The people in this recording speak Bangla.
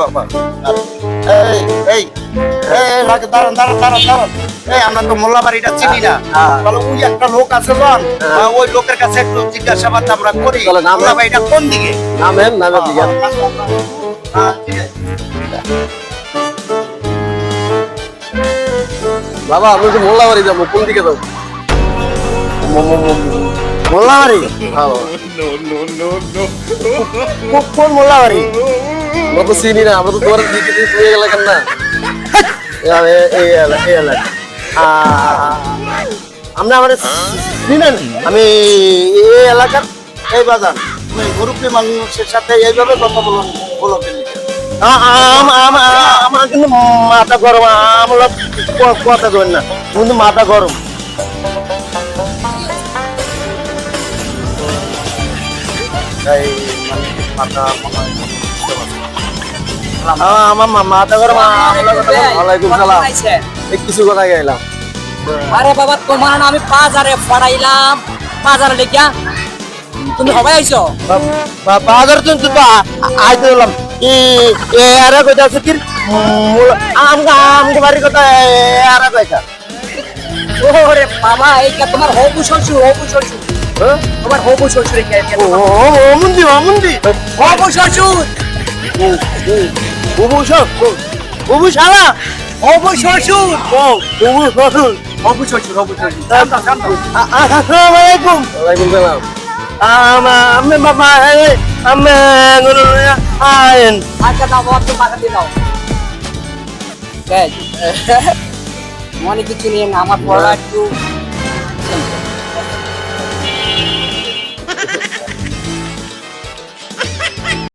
বাবা। এই এই এই লাগে দাঁড়ান দাঁড়ান দাঁড়ান দাঁড়ান। এই আমরা তো মোল্লা বাড়িটা চিনি না। হ্যাঁ। তাহলে ওই একটা লোক আছে লন ওই লোকের কাছে একটু জিজ্ঞাসাবাদ আমরা করি। চলো, নাম- মোল্লা বাড়িটা কোন দিকে? নামেন নামের দিকে। হ্যাঁ। বাবা আমি তো মোল্লা বাড়ি যাব কোন দিকে যাব? মোল্লা বাড়ি? হ্যাঁ কোন মোল্লা বাড়ি? আমরা তো চিনি না আমরা তো তোমার দিকে দিয়ে শুয়ে গেলে কেন না এই- এই- এলাকা। আমরা আমাদের চিনেন আমি এই এলাকার এই বাজার মুরব্বী মানুষের সাথে এইভাবে কথা বলুন বলো আম- আম- আমার কিন্তু মাথা গরম আমরা কথা করেন না কিন্তু মাথা গরম মানে মাথা মনে হয় আমার মা- মাথা কথা বলব। ওয়ালাইকুম সালাম। কিছু কথা গেলাম আরে বাবা তোমার আমি বাজারে পড়াইলাম বাজারে লেখিয়া তুমি হবে আইছো? বাজার কিন্তু তো আইতে হলাম। ই আরে কইতা আছে? কি মূল আমগা আমগা বাড়ি কথা আরে কইতা ওরে বাবা এইটা তোমার হবু শ্বশুর হবু শ্বশুর? তোমার হবু শ্বশুর ও ও মুন্দি ও মুন্দি হবু শ্বশুর। বুবু সব বুবু শালা হবু শ্বশুর বুবু শ্বশুর হবু শ্বশুর হবু শ্বশুর আ- আ- আসসালামু আলাইকুম ওয়ালাইকুম সালাম। আমা আমি বাবা আমি আইন আচ্ছা দাও বাবা টাকা দিয়ে দাও। মনে কিছু নিয়ে না আমার পড়া একটু